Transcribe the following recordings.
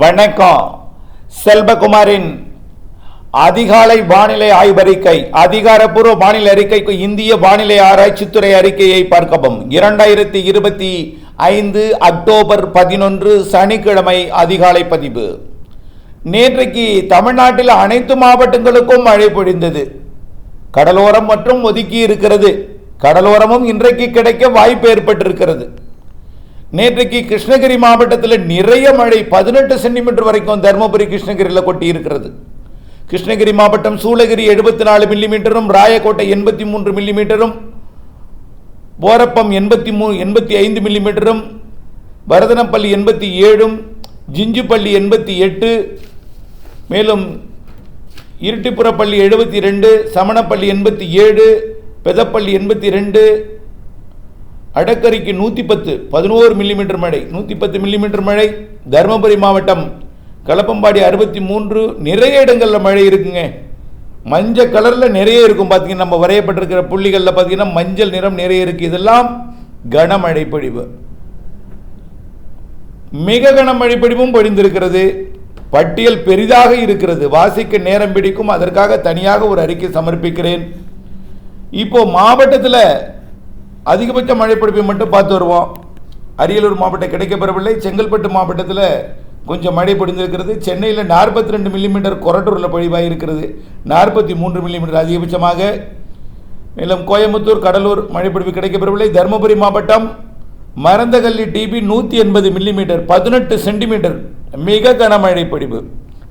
வணக்கம். செல்வகுமாரின் அதிகாலை வானிலை ஆய்வறிக்கை அதிகாரப்பூர்வ வானிலை அறிக்கைக்கு இந்திய வானிலை ஆராய்ச்சித்துறை அறிக்கையை பார்க்கவும். இரண்டாயிரத்தி இருபத்தி ஐந்து அக்டோபர் பதினொன்று சனிக்கிழமை அதிகாலை பதிவு. நேற்றைக்கு தமிழ்நாட்டில் அனைத்து மாவட்டங்களுக்கும் மழை பொழிந்தது. கடலோரம் மற்றும் ஒதுக்கி இருக்கிறது. கடலோரமும் இன்றைக்கு கிடைக்க வாய்ப்பு ஏற்பட்டிருக்கிறது. நேற்றைக்கு கிருஷ்ணகிரி மாவட்டத்தில் நிறைய மழை பதினெட்டு சென்டிமீட்டர் வரைக்கும் தருமபுரி கிருஷ்ணகிரியில் கொட்டி இருக்கிறது கிருஷ்ணகிரி மாவட்டம் சூளகிரி எழுபத்தி நாலு மில்லிமீட்டரும் ராயக்கோட்டை எண்பத்தி மூன்று மில்லிமீட்டரும் போரப்பம் எண்பத்தி மூ எண்பத்தி ஐந்து மில்லிமீட்டரும் வரதனப்பள்ளி எண்பத்தி ஏழும் ஜிஞ்சுப்பள்ளி எண்பத்தி எட்டு மேலும் இருட்டிப்புறப்பள்ளி எழுபத்தி ரெண்டு சமணப்பள்ளி எண்பத்தி ஏழு பெதப்பள்ளி எண்பத்தி ரெண்டு அடக்கரிக்கு நூற்றி பத்து பதினோரு மில்லிமீட்டர் மழை நூற்றி பத்து மில்லிமீட்டர் மழை. தருமபுரி மாவட்டம் கலப்பம்பாடி அறுபத்தி மூன்று நிறைய இடங்களில் மழை இருக்குங்க. மஞ்சள் கலரில் நிறைய இருக்கும் பார்த்தீங்கன்னா நம்ம வரையப்பட்டிருக்கிற புள்ளிகளில் பார்த்தீங்கன்னா மஞ்சள் நிறம் நிறைய இருக்குது இதெல்லாம் கனமழை பொழிவு. மிக கனமழை பொழிவும் பொழிந்திருக்கிறது. பட்டியல் பெரிதாக இருக்கிறது. வாசிக்க நேரம் பிடிக்கும். அதற்காக தனியாக ஒரு அறிக்கை சமர்ப்பிக்கிறேன். இப்போ மாவட்டத்தில் அதிகபட்ச மழை மட்டும் பார்த்து வருவோம். அரியலூர் மாவட்டம் கிடைக்கப்பெறவில்லை. செங்கல்பட்டு மாவட்டத்தில் கொஞ்சம் மழை பொடிந்திருக்கிறது சென்னையில் நாற்பத்தி ரெண்டு மில்லிமீட்டர் கொரட்டூரில் பொழிவாக இருக்கிறது நாற்பத்தி மூன்று மில்லிமீட்டர் அதிகபட்சமாக. மேலும் கோயம்புத்தூர் கடலூர் மழைப்பிடிப்பு கிடைக்கப்பெறவில்லை. தருமபுரி மாவட்டம் மரந்தகல்லி டிபி நூற்றி எண்பது மில்லிமீட்டர் பதினெட்டு சென்டிமீட்டர் மிக கனமழை பொடிவு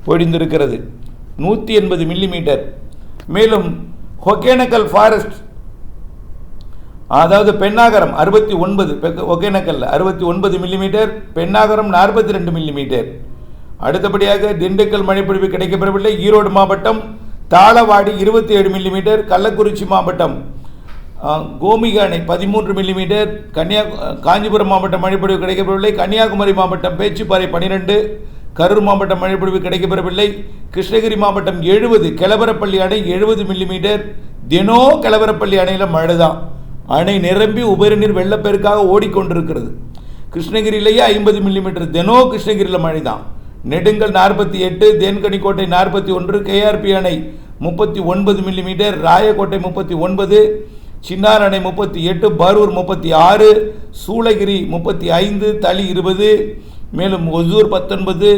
பொழிந்திருக்கிறது. நூற்றி எண்பது மில்லிமீட்டர். மேலும் ஒகேனக்கல் ஃபாரஸ்ட் அதாவது பெண்ணாகரம் அறுபத்தி ஒன்பது ஒகேனக்கல் அறுபத்தி ஒன்பது மில்லிமீட்டர் பெண்ணாகரம் நாற்பத்தி ரெண்டு மில்லிமீட்டர் அடுத்தபடியாக திண்டுக்கல் மழைப்பொழிவு கிடைக்கப்பெறவில்லை. ஈரோடு மாவட்டம் தாளவாடி இருபத்தி ஏழு மில்லிமீட்டர் கள்ளக்குறிச்சி மாவட்டம் கோமிகா அணை பதிமூன்று மில்லிமீட்டர் கன்னியா காஞ்சிபுரம் மாவட்டம் மழைப்பொழிவு கிடைக்கப்பெறவில்லை. கன்னியாகுமரி மாவட்டம் பேச்சுப்பாறை பனிரெண்டு கரூர் மாவட்டம் மழைப்பொழிவு கிடைக்கப்பெறவில்லை. கிருஷ்ணகிரி மாவட்டம் எழுபது கிளவரப்பள்ளி அணை எழுபது மில்லிமீட்டர் தினோ கிளவரப்பள்ளி அணையில் மழை தான் அணை நிரம்பி உபரிநீர் வெள்ளப்பெருக்காக ஓடிக்கொண்டிருக்கிறது. கிருஷ்ணகிரியிலேயே ஐம்பது மில்லிமீட்டர் தினோ கிருஷ்ணகிரியில் மழை தான் நெடுங்கல் நாற்பத்தி எட்டு தேன்கனிக்கோட்டை நாற்பத்தி ஒன்று கேஆர்பி அணை முப்பத்தி ஒன்பது மில்லிமீட்டர் ராயக்கோட்டை முப்பத்தி ஒன்பது சின்னார் அணை முப்பத்தி எட்டு பரூர் முப்பத்தி ஆறு சூளகிரி முப்பத்தி ஐந்து தளி இருபது மேலும் ஒசூர் பத்தொன்பது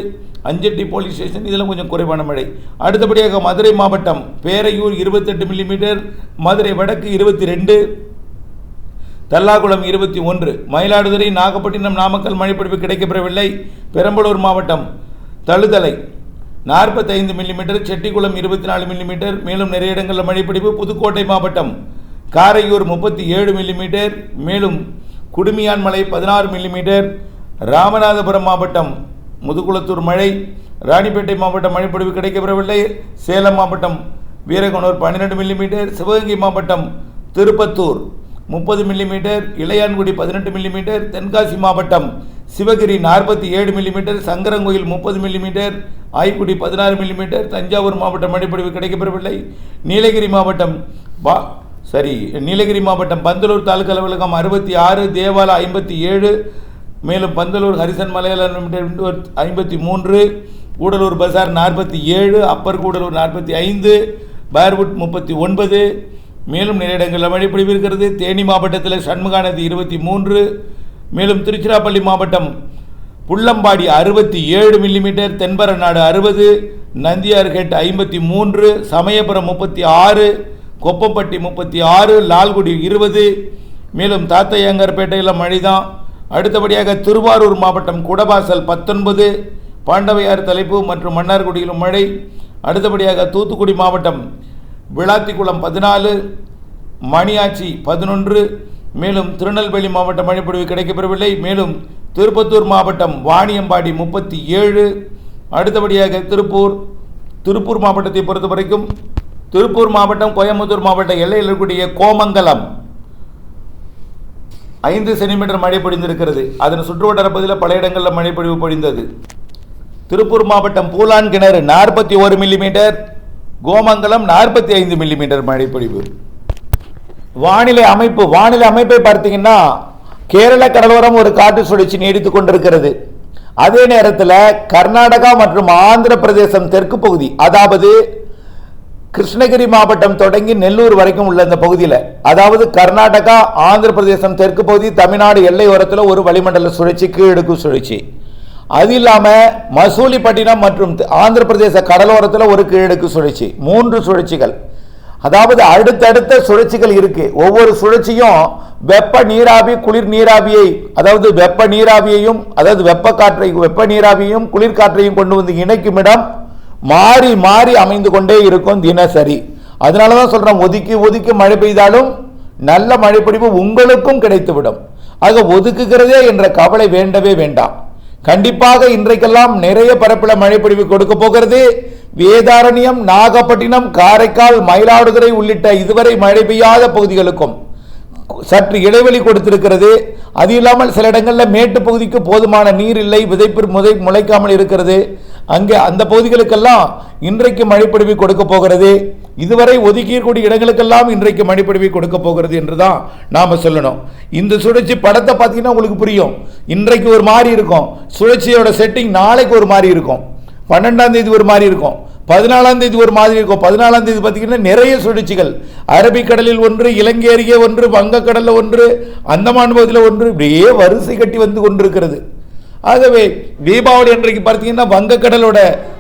அஞ்சட்டி போலீஸ் ஸ்டேஷன் இதெல்லாம் கொஞ்சம் குறைவான மழை. அடுத்தபடியாக மதுரை மாவட்டம் பேரையூர் இருபத்தெட்டு மில்லிமீட்டர் மதுரை வடக்கு இருபத்தி ரெண்டு தல்லாகுளம் இருபத்தி ஒன்று மயிலாடுதுறை நாகப்பட்டினம் நாமக்கல் மழைப்பிடிப்பு கிடைக்கப்பெறவில்லை. பெரம்பலூர் மாவட்டம் தழுதலை நாற்பத்தைந்து மில்லிமீட்டர் செட்டிக்குளம் இருபத்தி நாலு மில்லிமீட்டர் மேலும் நிறைய இடங்களில் மழைப்பிடிப்பு. புதுக்கோட்டை மாவட்டம் காரையூர் முப்பத்தி ஏழு மில்லிமீட்டர் மேலும் குடுமியான் மலை பதினாறு மில்லிமீட்டர் ராமநாதபுரம் மாவட்டம் முதுகுளத்தூர் மழை ராணிப்பேட்டை மாவட்டம் மழைப்பொழிவு கிடைக்கப்பெறவில்லை. சேலம் மாவட்டம் வீரகனூர் பன்னிரெண்டு மில்லிமீட்டர் சிவகங்கை மாவட்டம் திருப்பத்தூர் முப்பது மில்லிமீட்டர் இளையான்குடி பதினெட்டு மில்லிமீட்டர் தென்காசி மாவட்டம் சிவகிரி நாற்பத்தி ஏழு மில்லிமீட்டர் சங்கரங்கோயில் முப்பது மில்லிமீட்டர் ஆய்க்குடி பதினாறு மில்லிமீட்டர் தஞ்சாவூர் மாவட்டம் மழைப்பொழிவு கிடைக்கப்பெறவில்லை. நீலகிரி மாவட்டம் பா சரி நீலகிரி மாவட்டம் பந்தலூர் தாலுக்கா அலுவலகம் அறுபத்தி ஆறு தேவாலா ஐம்பத்தி ஏழு மேலும் பந்தலூர் ஹரிசன் மலையாளம் ஐம்பத்தி மூன்று கூடலூர் பசார் நாற்பத்தி ஏழு அப்பர் கூடலூர் நாற்பத்தி ஐந்து பேர்வுட் முப்பத்தி ஒன்பது மேலும் நிறைய இடங்களில் மழை பொழிவிருக்கிறது தேனி மாவட்டத்தில் சண்முகா நதி இருபத்தி மூன்று மேலும் திருச்சிராப்பள்ளி மாவட்டம் புள்ளம்பாடி அறுபத்தி ஏழு மில்லிமீட்டர் தென்பரநாடு அறுபது நந்தியார்கேட் ஐம்பத்தி மூன்று சமயபுரம் முப்பத்தி ஆறு கொப்பப்பட்டி முப்பத்தி ஆறு லால்குடி இருபது மேலும் தாத்தையங்கர்பேட்டையில் மழைதான். அடுத்தபடியாக திருவாரூர் மாவட்டம் குடவாசல் பத்தொன்பது பாண்டவையார் தலைப்பு மற்றும் மன்னார்குடியிலும் மழை. அடுத்தபடியாக தூத்துக்குடி மாவட்டம் விளாத்திக்குளம் பதினாலு மணியாச்சி பதினொன்று மேலும் திருநெல்வேலி மாவட்டம் மழைப்பொழிவு கிடைக்கப்பெறவில்லை. மேலும் திருப்பத்தூர் மாவட்டம் வாணியம்பாடி முப்பத்தி ஏழு அடுத்தபடியாக திருப்பூர் திருப்பூர் மாவட்டத்தை பொறுத்த வரைக்கும் திருப்பூர் மாவட்டம் கோயம்புத்தூர் மாவட்ட எல்லையில் இருக்கக்கூடிய கோமங்கலம் ஐந்து சென்டிமீட்டர் மழை பொழிந்திருக்கிறது. அதன் சுற்றுவட்டார பகுதியில் பல இடங்களில் மழை பொழிவு பொழிந்தது. திருப்பூர் மாவட்டம் பூலான் கிணறு நாற்பத்தி ஒரு மில்லிமீட்டர் கோமங்கலம் நாற்பத்தி ஐந்து மில்லிமீட்டர் மழை பொழிவு வானிலை அமைப்பு வானிலை அமைப்பை பார்த்தீங்கன்னா கேரள கடலோரம் ஒரு காற்று சுழற்சி நீடித்துக் கொண்டிருக்கிறது. அதே நேரத்தில் கர்நாடகா மற்றும் ஆந்திர பிரதேசம் தெற்கு பகுதி அதாவது கிருஷ்ணகிரி மாவட்டம் தொடங்கி நெல்லூர் வரைக்கும் உள்ள இந்த பகுதியில் அதாவது கர்நாடகா ஆந்திர பிரதேசம் தெற்கு பகுதி தமிழ்நாடு எல்லையோரத்தில் ஒரு வளிமண்டல சுழற்சி கீழடுக்கு சுழற்சி. அது இல்லாமல் மசூலிப்பட்டினம் மற்றும் ஆந்திர பிரதேச கடலோரத்தில் ஒரு கீழடுக்கு சுழற்சி மூன்று சுழற்சிகள். அதாவது அடுத்தடுத்த சுழற்சிகள் இருக்கு. ஒவ்வொரு சுழற்சியும் வெப்ப நீராவி குளிர் நீராவியை அதாவது வெப்ப நீராவியையும் அதாவது வெப்ப காற்றை வெப்ப நீராவியையும் குளிர்காற்றையும் கொண்டு வந்து இணைக்கும் இடம் மாறி மாறி அமைந்து கொண்டே இருக்கும் தினசரி. அதனால தான் சொல்கிறேன் ஒதுக்கி ஒதுக்கி மழை பெய்தாலும் நல்ல மழைப்பிடிப்பு உங்களுக்கும் கிடைத்துவிடும். ஆக ஒதுக்குகிறதே என்ற கவலை வேண்டவே வேண்டாம். கண்டிப்பாக இன்றைக்கெல்லாம் நிறைய பரப்பில் மழைப்பொழிவு கொடுக்க போகிறது. வேதாரண்யம் நாகப்பட்டினம் காரைக்கால் மயிலாடுதுறை உள்ளிட்ட இதுவரை மழை பெய்யாத பகுதிகளுக்கும் சற்று இடைவெளி கொடுத்திருக்கிறது. அது இல்லாமல் சில இடங்களில் மேட்டு பகுதிக்கு போதுமான நீர் இல்லை விதைப்பு முதை முளைக்காமல் இருக்கிறது. அங்கே அந்த பகுதிகளுக்கெல்லாம் இன்றைக்கு மழைப்பொழிவு கொடுக்க போகிறது. இதுவரை ஒதுக்கியிருக்கூடிய இடங்களுக்கெல்லாம் இன்றைக்கு மணிப்படிவை கொடுக்க போகிறது என்று தான் நாம் சொல்லணும். இந்த சுழற்சி படத்தை பார்த்தீங்கன்னா உங்களுக்கு புரியும். இன்றைக்கு ஒரு மாதிரி இருக்கும். சுழற்சியோட செட்டிங் நாளைக்கு ஒரு மாதிரி இருக்கும். பன்னெண்டாம் தேதி ஒரு மாதிரி இருக்கும். பதினாலாம் தேதி ஒரு மாதிரி இருக்கும். பதினாலாம் தேதி பார்த்தீங்கன்னா நிறைய சுழற்சிகள். அரபிக்கடலில் ஒன்று இலங்கை அருகே ஒன்று வங்கக்கடலில் ஒன்று அந்தமான் பகுதியில் ஒன்று இப்படியே வரிசை கட்டி வந்து கொண்டிருக்கிறது. ஆகவே தீபாவளி அன்றைக்கு பார்த்தீங்கன்னா வங்கக்கடலோட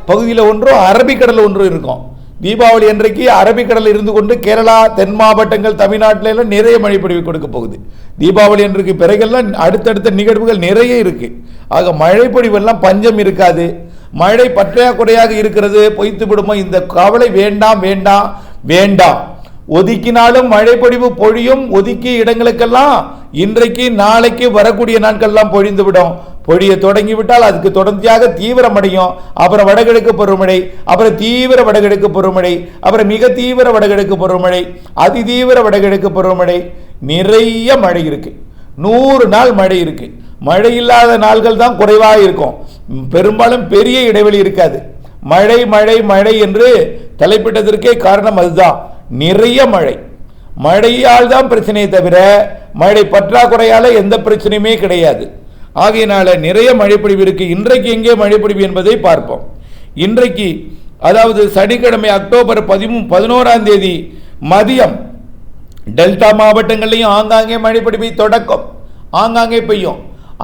பகுதியில் ஒன்றும் அரபிக்கடல் ஒன்றும் இருக்கும். தீபாவளி அன்றைக்கு அரபிக்கடல் இருந்து கொண்டு கேரளா தென் மாவட்டங்கள் தமிழ்நாட்டில எல்லாம் நிறைய மழை பொழிவு கொடுக்க போகுது. தீபாவளி அன்றைக்கு பிறகெல்லாம் அடுத்தடுத்த நிகழ்வுகள் நிறைய இருக்கு. ஆக மழை பொழிவெல்லாம் பஞ்சம் இருக்காது. மழை பற்றாக்குறையாக இருக்கிறது. பொய்த்து விடுமோ? இந்த கவலை வேண்டாம் வேண்டாம் வேண்டாம். ஒதுக்கினாலும் மழை பொழிவு பொழியும் ஒதுக்கிய இடங்களுக்கெல்லாம் இன்றைக்கு நாளைக்கு வரக்கூடிய நாட்கள்லாம் பொழிந்து விடும் பொழிய தொடங்கிவிட்டால் அதுக்கு தொடர்ச்சியாக தீவிரமடையும். அப்புறம் வடகிழக்கு பருவமழை அப்புறம் தீவிர வடகிழக்கு பருவமழை அப்புறம் மிக தீவிர வடகிழக்கு பருவமழை அதிதீவிர வடகிழக்கு பருவமழை. நிறைய மழை இருக்கு. நூறு நாள் மழை இருக்கு. மழை இல்லாத நாள்கள் தான் குறைவாக இருக்கும். பெரும்பாலும் பெரிய இடைவெளி இருக்காது. மழை மழை மழை என்று தலைப்பிட்டதற்கே காரணம் அதுதான். நிறைய மழை. மழையால் தான் பிரச்சனையை தவிர மழை பற்றாக்குறையால் எந்த பிரச்சனையுமே கிடையாது. ஆகையினால நிறைய மழைப்பொழிவு இருக்குது இன்றைக்கு எங்கே மழைப்பொழிவு என்பதை பார்ப்போம். இன்றைக்கு அதாவது சனிக்கிழமை அக்டோபர் பதிமூ பதினோராம் தேதி மதியம் டெல்டா மாவட்டங்கள்லையும் ஆங்காங்கே மழைப்பொழிவை தொடக்கம். ஆங்காங்கே பெய்யும்.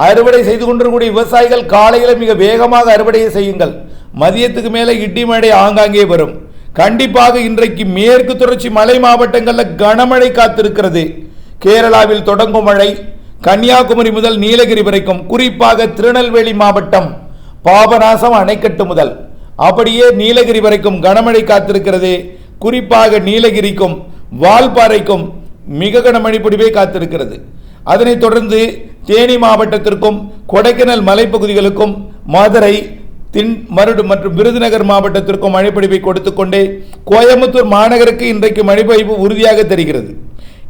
அறுவடை செய்து கொண்டிருக்கக்கூடிய விவசாயிகள் காலையில் மிக வேகமாக அறுவடையை செய்யுங்கள். மதியத்துக்கு மேலே இடி மழை ஆங்காங்கே வரும். கண்டிப்பாக இன்றைக்கு மேற்கு தொடர்ச்சி மலை மாவட்டங்களில் கனமழை காத்திருக்கிறது. கேரளாவில் தொடங்கும் மழை கன்னியாகுமரி முதல் நீலகிரி வரைக்கும் குறிப்பாக திருநெல்வேலி மாவட்டம் பாபநாசம் அணைக்கட்டு முதல். அப்படியே நீலகிரி வரைக்கும் கனமழை காத்திருக்கிறது. குறிப்பாக நீலகிரிக்கும் வால்பாறைக்கும் மிக கனமழை பொடிவே காத்திருக்கிறது. அதனைத் தொடர்ந்து தேனி மாவட்டத்திற்கும் கொடைக்கானல் மலைப்பகுதிகளுக்கும் மதுரை தின் மருடு மற்றும் விருதுநகர் மாவட்டத்திற்கும் மழைப்பொழிவை கொடுத்து கொண்டே கோயம்புத்தூர் மாநகருக்கு இன்றைக்கு மழைப்பொழிவு உறுதியாக தெரிகிறது.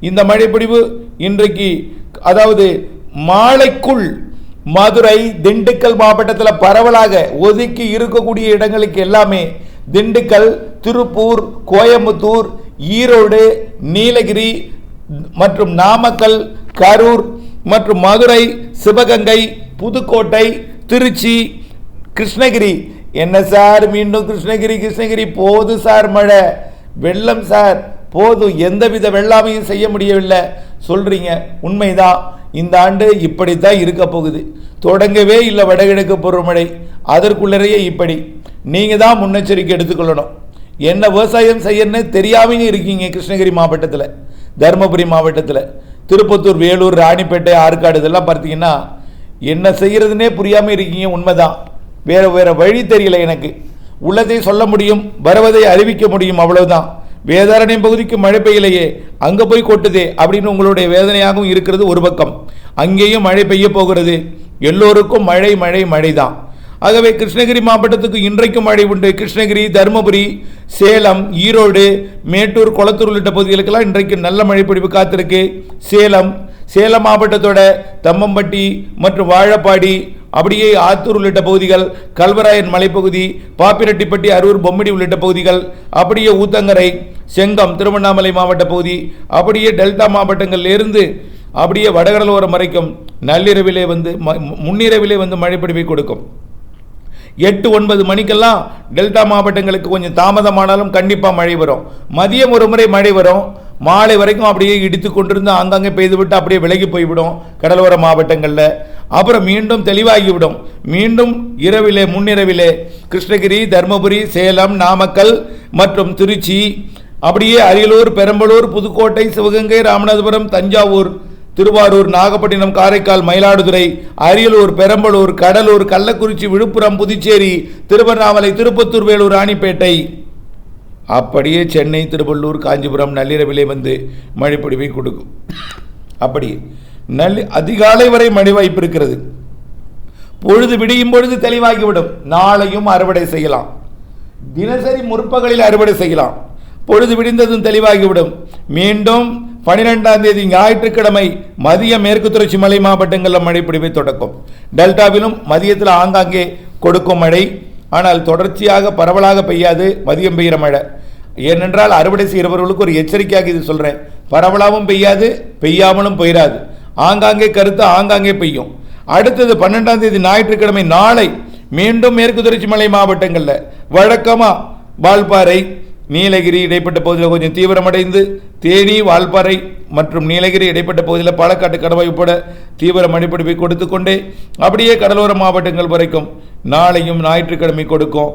இந்த மழைப்பொழிவு இன்றைக்கு அதாவது மாலைக்குள் மதுரை திண்டுக்கல் மாவட்டத்தில் பரவலாக ஒதுக்கி இருக்கக்கூடிய இடங்களுக்கு எல்லாமே திண்டுக்கல் திருப்பூர் கோயம்புத்தூர் ஈரோடு நீலகிரி மற்றும் நாமக்கல் கரூர் மற்றும் மதுரை சிவகங்கை புதுக்கோட்டை திருச்சி கிருஷ்ணகிரி. என்ன சார் மீண்டும் கிருஷ்ணகிரி கிருஷ்ணகிரி? போது சார் மழை. வெள்ளம் சார். போதும் எந்தவித வெள்ளாமையும் செய்ய முடியவில்லை. சொல்கிறீங்க உண்மைதான் இந்த ஆண்டு இப்படித்தான் இருக்க போகுது. தொடங்கவே இல்லை வடகிழக்கு பருவமழை. அதற்குள்ளரையே இப்படி. நீங்கள் தான் முன்னெச்சரிக்கை எடுத்துக்கொள்ளணும். என்ன விவசாயம் செய்யணும்னு தெரியாமையும் இருக்கீங்க கிருஷ்ணகிரி மாவட்டத்தில் தருமபுரி மாவட்டத்தில். திருப்பத்தூர் வேலூர் ராணிப்பேட்டை ஆற்காடு இதெல்லாம் பார்த்தீங்கன்னா என்ன செய்கிறதுனே புரியாமல் இருக்கீங்க உண்மைதான். வேறு வேறு வழி தெரியல எனக்கு. உள்ளதை சொல்ல முடியும் வருவதை அறிவிக்க முடியும் அவ்வளவுதான். வேதாரண்யம் பகுதிக்கு மழை பெய்யலையே அங்கே போய் கொட்டுதே அப்படின்னு உங்களுடைய வேதனையாகவும் இருக்கிறது ஒரு பக்கம். அங்கேயும் மழை பெய்ய போகிறது. எல்லோருக்கும் மழை மழை மழை தான் ஆகவே கிருஷ்ணகிரி மாவட்டத்துக்கு இன்றைக்கும் மழை உண்டு. கிருஷ்ணகிரி தருமபுரி சேலம் ஈரோடு மேட்டூர் குளத்தூர் உள்ளிட்ட பகுதிகளுக்கெல்லாம் இன்றைக்கு நல்ல மழை பிடிப்பு காத்திருக்கு. சேலம் சேலம் மாவட்டத்தோட தம்மம்பட்டி மற்றும் வாழப்பாடி அப்படியே ஆத்தூர் உள்ளிட்ட பகுதிகள் கல்வராயன் மலைப்பகுதி பாப்பிரெட்டிப்பட்டி அரூர் பொம்மிடி உள்ளிட்ட பகுதிகள் அப்படியே ஊத்தங்கரை செங்கம் திருவண்ணாமலை மாவட்ட பகுதி அப்படியே டெல்டா மாவட்டங்களிலிருந்து அப்படியே வடகடலோரம் வரைக்கும் நள்ளிரவிலே வந்து ம- முன்னிரவிலே வந்து மழைப்பிடிவை கொடுக்கும். எட்டு ஒன்பது மணிக்கெல்லாம் டெல்டா மாவட்டங்களுக்கு கொஞ்சம் தாமதமானாலும் கண்டிப்பாக மழை வரும். மதியம் ஒரு முறை மழை வரும். மாலை வரைக்கும் அப்படியே இடித்து கொண்டிருந்து ஆங்காங்கே பெய்துவிட்டு அப்படியே விலகி போய்விடும் கடலோர மாவட்டங்களில். அப்புறம் மீண்டும் தெளிவாகிவிடும். மீண்டும் இரவிலே முன்னிரவிலே கிருஷ்ணகிரி தருமபுரி சேலம் நாமக்கல் மற்றும் திருச்சி அப்படியே அரியலூர் பெரம்பலூர் புதுக்கோட்டை சிவகங்கை ராமநாதபுரம் தஞ்சாவூர் திருவாரூர் நாகப்பட்டினம் காரைக்கால் மயிலாடுதுறை அரியலூர் பெரம்பலூர் கடலூர் கள்ளக்குறிச்சி விழுப்புரம் புதுச்சேரி திருவண்ணாமலை திருப்பத்தூர் வேலூர் ராணிப்பேட்டை. அப்படியே சென்னை திருவள்ளூர் காஞ்சிபுரம் நள்ளிரவிலே வந்து மழைப்பொழிவை கொடுக்கும். அப்படி நல்ல அதிகாலை வரை மழை வாய்ப்பு இருக்கிறது பொழுது விடியும் பொழுது தெளிவாகிவிடும். நாளையும் அறுவடை செய்யலாம். தினசரி முற்பகலில் அறுவடை செய்யலாம். பொழுது விடிந்ததும் தெளிவாகிவிடும். மீண்டும் பனிரெண்டாம் தேதி ஞாயிற்றுக்கிழமை மதிய மேற்கு தொடர்ச்சி மலை மாவட்டங்களில் மழை பிடிவை தொடக்கும். டெல்டாவிலும் மதியத்தில் ஆங்காங்கே கொடுக்கும் மழை. ஆனால் தொடர்ச்சியாக பரவலாக பெய்யாது. மதியம் பெய்கிற மழை. ஏனென்றால் அறுவடை செய்கிறவர்களுக்கு ஒரு எச்சரிக்கையாக இது சொல்கிறேன் பரவலாகவும் பெய்யாது பெய்யாமலும் போயிடாது ஆங்காங்கே கருத்து ஆங்காங்கே பெய்யும். அடுத்தது பன்னெண்டாம் தேதி ஞாயிற்றுக்கிழமை நாளை மீண்டும் மேற்கு தொடர்ச்சி மலை மாவட்டங்களில் வழக்கமாக வால்பாறை நீலகிரி இடைப்பட்ட பகுதியில் கொஞ்சம் தீவிரமடைந்து தேனி வால்பாறை மற்றும் நீலகிரி இடைப்பட்ட பகுதியில் பாலக்காட்டு கடவாய் உட்பட தீவிர மழைப்பிடிப்பை கொடுத்து கொண்டே அப்படியே கடலோர மாவட்டங்கள் வரைக்கும் நாளையும் ஞாயிற்றுக்கிழமை கொடுக்கும்.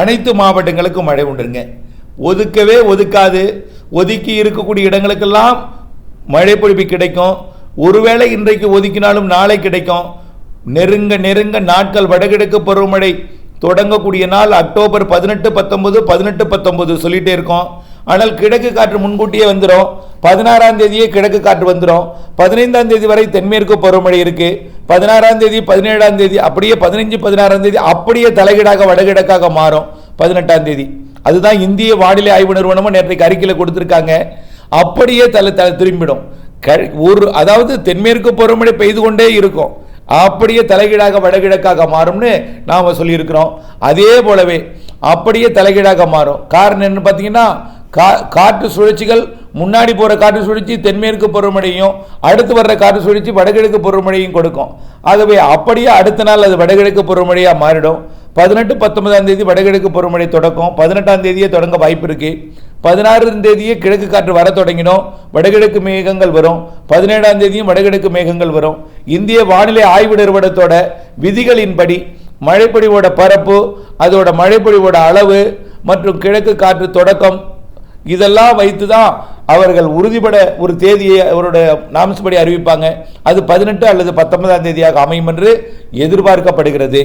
அனைத்து மாவட்டங்களுக்கும் மழை உண்டுங்க. ஒதுக்கவே ஒதுக்காது. ஒதுக்கி இருக்கக்கூடிய இடங்களுக்கெல்லாம் மழை கிடைக்கும். ஒருவேளை இன்றைக்கு ஒதுக்கினாலும் நாளை கிடைக்கும். நெருங்க நெருங்க நாட்கள் வடகிழக்கு பருவமழை தொடங்கக்கூடிய நாள் அக்டோபர் பதினெட்டு பத்தொன்பது பதினெட்டு பத்தொன்பது சொல்லிட்டே இருக்கோம். ஆனால் கிழக்கு காற்று முன்கூட்டியே வந்துடும் பதினாறாம் தேதியே கிழக்கு காற்று வந்துடும் பதினைந்தாம் தேதி வரை தென்மேற்கு பருவமழை இருக்கு. பதினாறாம் தேதி பதினேழாம் தேதி அப்படியே பதினஞ்சு பதினாறாம் தேதி அப்படியே தலைகீடாக வடகிழக்காக மாறும் பதினெட்டாம் தேதி. அதுதான் இந்திய வானிலை ஆய்வு நிறுவனமும் நேற்றைக்கு அறிக்கையில் கொடுத்துருக்காங்க. அப்படியே தலை தலை திரும்பிடும். ஒரு அதாவது தென்மேற்கு பருவமழை பெய்து கொண்டே இருக்கும். அப்படியே தலைகீழாக வடகிழக்காக மாறும்னு நாம் சொல்லியிருக்கிறோம். அதே போலவே அப்படியே தலைகீழாக மாறும். காரணம் என்ன பார்த்தீங்கன்னா கா காற்று சுழற்சிகள் முன்னாடி போகிற காற்று சுழற்சி தென்மேற்கு பருவமழையும் அடுத்து வர்ற காற்று சுழற்சி வடகிழக்கு பருவமழையும் கொடுக்கும். ஆகவே அப்படியே அடுத்த நாள் அது வடகிழக்கு பருவமழையாக மாறிடும். பதினெட்டு பத்தொன்பதாம் தேதி வடகிழக்கு பருவமழை தொடக்கம். பதினெட்டாம் தேதியே தொடங்க வாய்ப்பு இருக்குது பதினாறாம் தேதியே கிழக்கு காற்று வர தொடங்கினோம். வடகிழக்கு மேகங்கள் வரும். பதினேழாம் தேதியும் வடகிழக்கு மேகங்கள் வரும். இந்திய வானிலை ஆய்வு நிறுவனத்தோட விதிகளின்படி மழைப்பொழிவோட பரப்பு அதோட மழைப்பொழிவோட அளவு மற்றும் கிழக்கு காற்று தொடக்கம் இதெல்லாம் வைத்து தான் அவர்கள் உறுதிபட ஒரு தேதியை அவருடைய நாம்ஸ்படி அறிவிப்பாங்க. அது பதினெட்டு அல்லது பத்தொன்பதாம் தேதியாக அமையும் என்று எதிர்பார்க்கப்படுகிறது.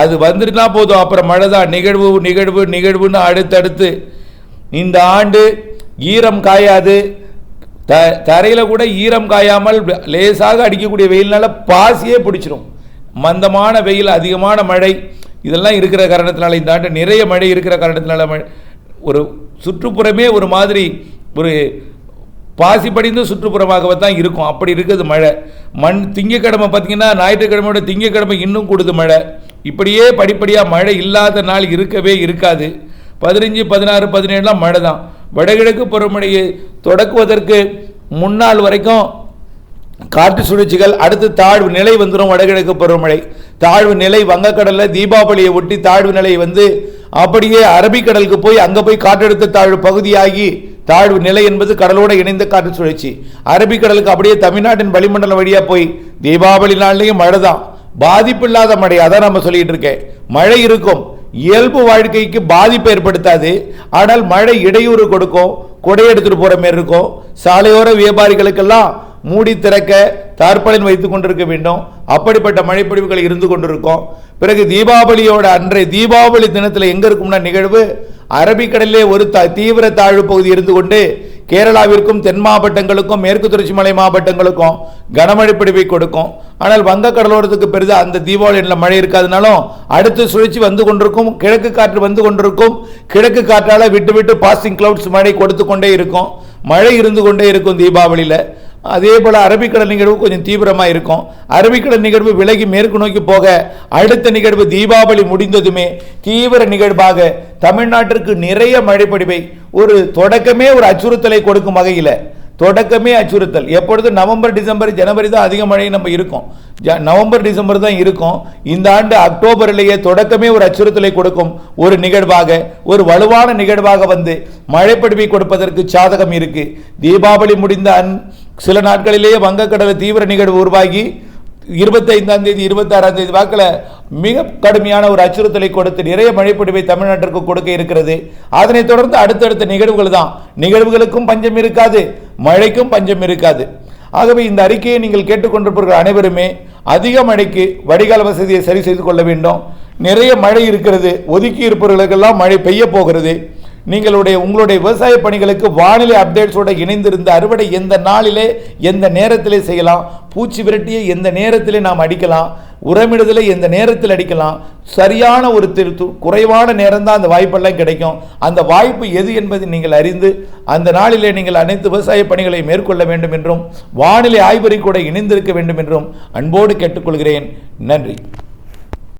அது வந்துட்டுனா போதும். அப்புறம் மழை தான் நிகழ்வு நிகழ்வு நிகழ்வுன்னு அடுத்தடுத்து இந்த ஆண்டு ஈரம் காயாது. த தரையில் கூட ஈரம் காயாமல் லேசாக அடிக்கக்கூடிய வெயில்னால பாசியே பிடிச்சிரும். மந்தமான வெயில் அதிகமான மழை இதெல்லாம் இருக்கிற காரணத்தினால இந்த ஆண்டு நிறைய மழை இருக்கிற காரணத்தினால மழை ஒரு சுற்றுப்புறமே ஒரு மாதிரி ஒரு பாசி படிந்த சுற்றுப்புறமாகவே தான் இருக்கும். அப்படி இருக்குது மழை. மண் திங்கக்கிழமை பார்த்தீங்கன்னா ஞாயிற்றுக்கிழமையோட திங்கக்கிழமை இன்னும் கூடுது மழை. இப்படியே படிப்படியாக மழை இல்லாத நாள் இருக்கவே இருக்காது. பதினஞ்சு பதினாறு பதினேழுலாம் மழை தான். வடகிழக்கு பருவமழையை தொடக்குவதற்கு முன்னாள் வரைக்கும் காற்று சுழற்சிகள் அடுத்து தாழ்வு நிலை வந்துடும் வடகிழக்கு பருவமழை. தாழ்வு நிலை வங்கக்கடலில் தீபாவளியை ஒட்டி தாழ்வு நிலை வந்து அப்படியே அரபிக்கடலுக்கு போய் அங்கே போய் காற்றழுத்த தாழ்வு பகுதியாகி தாழ்வு நிலை என்பது கடலோடு இணைந்த காற்று சுழற்சி. அரபிக்கடலுக்கு அப்படியே தமிழ்நாட்டின் வளிமண்டலம் வழியாக போய் தீபாவளி நாள்லேயும் மழை தான் பாதிப்பு இல்லாத மழை அதான் நம்ம சொல்லிகிட்டு இருக்கேன். மழை இருக்கும். இயல்பு வாழ்க்கைக்கு பாதிப்பு ஏற்படுத்தாது. ஆனால் மழை இடையூறு கொடுக்கும். கொடை எடுத்துகிட்டு போகிற மாரி இருக்கும். சாலையோர வியாபாரிகளுக்கெல்லாம் மூடி திறக்க தார்பாலின் வைத்து கொண்டிருக்க வேண்டும். அப்படிப்பட்ட மழைப்பொழிவுகள் இருந்து கொண்டிருக்கும். பிறகு தீபாவளியோட அன்றைய தீபாவளி தினத்தில் எங்கே இருக்கும்னா நிகழ்வு? அரபிக்கடலிலே ஒரு த- தீவிர தாழ்வு பகுதி இருந்து கொண்டு கேரளாவிற்கும் தென் மாவட்டங்களுக்கும் மேற்கு தொடர்ச்சி மலை மாவட்டங்களுக்கும் கனமழை பிடிவை கொடுக்கும். ஆனால் வங்க கடலோரத்துக்கு பெரிது அந்த தீபாவளியில் மழை இருக்காதனாலும் அடுத்து சுழற்சி வந்து கொண்டிருக்கும். கிழக்கு காற்று வந்து கொண்டிருக்கும். கிழக்கு காற்றால் விட்டு விட்டு பாசிங் கிளவுட்ஸ் மழை கொடுத்து கொண்டே இருக்கும். மழை இருந்து கொண்டே இருக்கும் தீபாவளியில். அதே போல் அரபிக்கடல் நிகழ்வு கொஞ்சம் தீவிரமாக இருக்கும். அரபிக்கடல் நிகழ்வு விலகி மேற்கு நோக்கி போக அடுத்த நிகழ்வு தீபாவளி முடிந்ததுமே தீவிர நிகழ்வாக தமிழ்நாட்டிற்கு நிறைய மழைப்படிவை ஒரு தொடக்கமே ஒரு அச்சுறுத்தலை கொடுக்கும் வகையில். தொடக்கமே அச்சுறுத்தல். எப்பொழுது நவம்பர் டிசம்பர் ஜனவரி தான் அதிக மழை நம்ம இருக்கும். ஜ- நவம்பர் டிசம்பர் தான் இருக்கும். இந்த ஆண்டு அக்டோபரிலேயே தொடக்கமே ஒரு அச்சுறுத்தலை கொடுக்கும் ஒரு நிகழ்வாக ஒரு வலுவான நிகழ்வாக வந்து மழைப்படுவை கொடுப்பதற்கு சாதகம் இருக்கு. தீபாவளி முடிந்த அன் சில நாட்களிலேயே வங்கக்கடலில் தீவிர நிகழ்வு உருவாகி இருபத்தைந்தாம் தேதி இருபத்தாறாம் தேதி வாக்கில் மிக கடுமையான ஒரு அச்சுறுத்தலை கொடுத்து நிறைய மழைப்பொழிவை தமிழ்நாட்டிற்கு கொடுக்க இருக்கிறது. அதனைத் தொடர்ந்து அடுத்தடுத்த நிகழ்வுகள் தான். நிகழ்வுகளுக்கும் பஞ்சம் இருக்காது மழைக்கும் பஞ்சம் இருக்காது. ஆகவே இந்த அறிக்கையை நீங்கள் கேட்டுக்கொண்டிருப்பவர்கள் அனைவருமே அதிக மழைக்கு வடிகால் வசதியை சரி செய்து கொள்ள வேண்டும். நிறைய மழை இருக்கிறது ஒதுக்கி இருப்பவர்களுக்கெல்லாம் மழை பெய்ய போகிறது. நீங்களுடைய உங்களுடைய விவசாய பணிகளுக்கு வானிலை அப்டேட்ஸோட இணைந்திருந்த அறுவடை எந்த நாளிலே எந்த நேரத்திலே செய்யலாம் பூச்சி விரட்டியை எந்த நேரத்திலே நாம் அடிக்கலாம் உரமிடுதலை எந்த நேரத்தில் அடிக்கலாம் சரியான ஒரு திருத்து குறைவான நேரம் தான் அந்த வாய்ப்பெல்லாம் கிடைக்கும். அந்த வாய்ப்பு எது என்பதை நீங்கள் அறிந்து அந்த நாளிலே நீங்கள் அனைத்து விவசாய பணிகளை மேற்கொள்ள வேண்டும் என்றும் வானிலை ஆய்வறிக்கூட இணைந்திருக்க வேண்டும் என்றும் அன்போடு கேட்டுக்கொள்கிறேன். நன்றி.